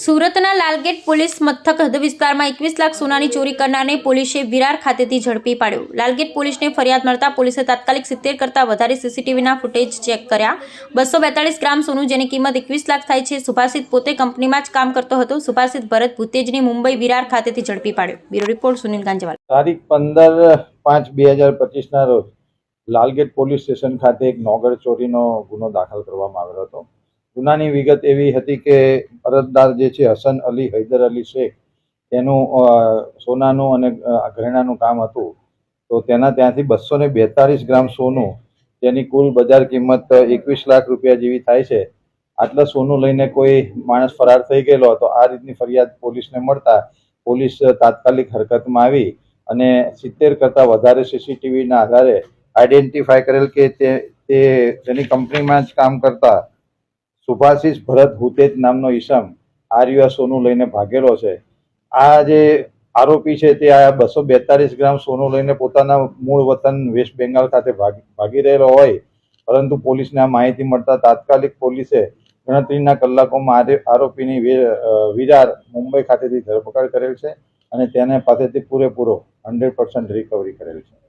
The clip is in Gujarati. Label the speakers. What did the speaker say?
Speaker 1: સુરતના લાલગેટ પોલીસ મથક હદ વિસ્તારમાં એકવીસ લાખ સોનાની ચોરી કરનારને પોલીસે વિરાર ખાતેથી ઝડપી પાડ્યો. લાલગેટ પોલીસને ફરિયાદ મળતા પોલીસે તાત્કાલિક સિત્તેર કરતાં વધારે સીસીટીવીના ફૂટેજ ચેક કર્યા. બસો બેતાળીસ ગ્રામ સોનું જેની કિંમત એકવીસ લાખ થાય છે, સુભાષિત પોતે કંપનીમાં જ કામ કરતો હતો. સુભાષિત ભરત ભૂતેજને મુંબઈ વિરાર ખાતેથી ઝડપી પાડ્યો. Bureau report, Sunil Ganjwal.
Speaker 2: તારીખ પંદર પાંચ બે હજાર પચીસના રોજ લાલગેટ પોલીસ સ્ટેશન ખાતે એક નોગર ચોરીનો ગુનો દાખલ કરવામાં આવેલો હતો. ગુનાની વિગત એવી હતી કે અરજદાર જે છે, હસન અલી હૈદર અલી શેખ, તેનું સોનાનું અને ઘરેણાનું કામ હતું. તો તેના ત્યાંથી બસો ને બેતાળીસ ગ્રામ સોનું, તેની કુલ બજાર કિંમત એકવીસ લાખ રૂપિયા જેવી થાય છે. આટલા સોનું લઈને કોઈ માણસ ફરાર થઈ ગયેલો હતો આ રીતની ફરિયાદ પોલીસને મળતા પોલીસ તાત્કાલિક હરકતમાં આવી અને સિત્તેર કરતાં વધારે સીસીટીવીના આધારે આઈડેન્ટિફાય કરેલ કે તે તેની કંપનીમાં જ કામ કરતા સુભાષિસ ભરત ભૂતેજ નામનો ઈસમ આર્યુઆ સોનું લઈને ભાગેલો છે. આ જે આરોપી છે તે આ બસો બેતાલીસ ગ્રામ સોનું લઈને પોતાના મૂળ વતન વેસ્ટ બેંગાલ ખાતે ભાગી રહેલો હોય, પરંતુ પોલીસને આ માહિતી મળતા તાત્કાલિક પોલીસે ગણતરીના કલાકોમાં આરે- આરોપીની વિરાર મુંબઈ ખાતેથી ધરપકડ કરેલ છે અને તેને પાસેથી પૂરેપૂરો હંડ્રેડ પર્સન્ટ રિકવરી કરેલ છે.